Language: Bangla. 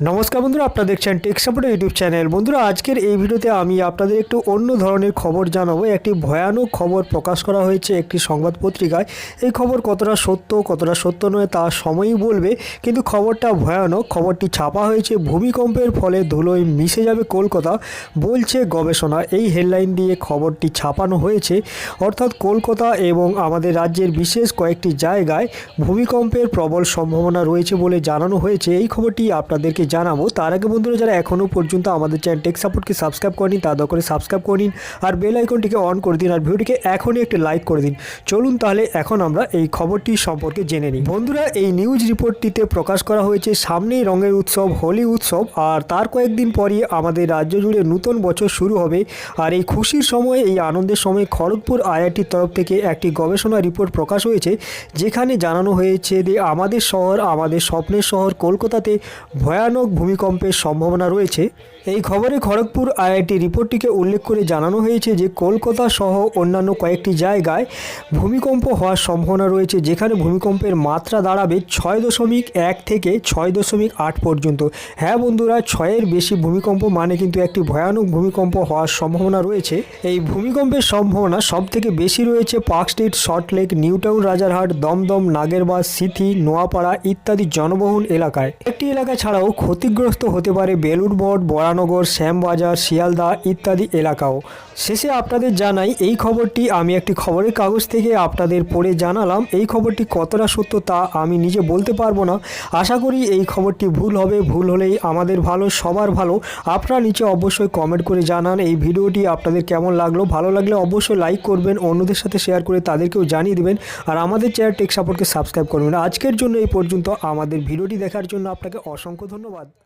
নমস্কার বন্ধুরা, আপনারা দেখছেন টেক সাপোর্ট ইউটিউব চ্যানেল বন্ধুরা, আজকের এই ভিডিওতে আমি আপনাদের একটু অন্য ধরনের খবর জানাব। একটি ভয়ানক খবর প্রকাশ করা হয়েছে একটি সংবাদ পত্রিকায়। এই খবর কতটা সত্য কতটা সত্য নয় তা সময়ই বলবে, কিন্তু খবরটা ভয়ানক। খবরটি ছাপা হয়েছে ভূমিকম্পের ফলে ধুলোয় মিশে যাবে কলকাতা, বলছে গবেষণা। এই হেডলাইন দিয়ে খবরটি ছাপানো হয়েছে। অর্থাৎ কলকাতা এবং আমাদের রাজ্যের বিশেষ কয়েকটি জায়গায় ভূমিকম্পের প্রবল সম্ভাবনা রয়েছে বলে জানানো হয়েছে। এই খবরটি আপনাদেরকে জানাব। তার আগে বন্ধুরা, যারা এখনও পর্যন্ত আমাদের চ্যানেল টেক সাপোর্টকে সাবস্ক্রাইব করেনি তা করে সাবস্ক্রাইব করে নিন আর বেল আইকনটিকে অন করে দিন আর ভিডিওটিকে এখনই একটি লাইক করে দিন। চলুন তাহলে এখন আমরা এই খবরটি সম্পর্কে জেনে নিই। বন্ধুরা, এই নিউজ রিপোর্টটিতে প্রকাশ করা হয়েছে, সামনেই রঙের উৎসব, হোলি উৎসব আর তার কয়েকদিন পরই আমাদের রাজ্য জুড়ে নতুন বছর শুরু হবে আর এই খুশির সময়, এই আনন্দের সময় খড়গপুর আইআইটির তরফ থেকে একটি গবেষণা রিপোর্ট প্রকাশ হয়েছে, যেখানে জানানো হয়েছে যে আমাদের শহর, আমাদের স্বপ্নের শহর কলকাতাতে ভয়ানক ভূমিকম্পের সম্ভাবনা রয়েছে। এই খবরে খড়গপুর আইআইটি রিপোর্টটিকে উল্লেখ করে জানানো হয়েছে যে, কলকাতা সহ অন্যান্য কয়েকটি জায়গায় ভূমিকম্প হওয়ার সম্ভাবনা রয়েছে, যেখানে ভূমিকম্পের মাত্রা দাঁড়াবে ছয় দশমিক এক থেকে ছয় দশমিক আট পর্যন্ত। হ্যাঁ বন্ধুরা, ছয়ের বেশি ভূমিকম্প মানে কিন্তু একটি ভয়ানক ভূমিকম্প হওয়ার সম্ভাবনা রয়েছে। এই ভূমিকম্পের সম্ভাবনা সব থেকে বেশি রয়েছে পার্ক স্ট্রিট সল্টলেক নিউটাউন, রাজারহাট, দমদম নাগেরবাজ সিথি, নোয়াপাড়া ইত্যাদি জনবহুল এলাকায়। একটি এলাকা ছাড়াও ক্ষতিগ্রস্ত হতে পারে বেলুর বেলুড়মঠ বরানগর, শ্যামবাজার, শিয়ালদা ইত্যাদি এলাকাও। শেষে আপনাদের জানাই, এই খবরটি আমি একটি খবরের কাগজ থেকে আপনাদের পড়ে জানালাম। এই খবরটি কতটা সত্য তা আমি নিজে বলতে পারব না। আশা করি এই খবরটি ভুল হবে। ভুল হলেই আমাদের ভালো, সবার ভালো। আপনারা নিচে অবশ্যই কমেন্ট করে জানান এই ভিডিওটি আপনাদের কেমন লাগল। ভালো লাগলে অবশ্যই লাইক করবেন, অন্যদের সাথে শেয়ার করে তাদেরকেও জানিয়ে দেবেন। আর আমাদের চ্যানেল টেক সাপোর্টকে সাবস্ক্রাইব করবেন। আজকের জন্য এই পর্যন্ত। আমাদের ভিডিওটি দেখার জন্য আপনাকে অসংখ্য ধন্যবাদ। العوض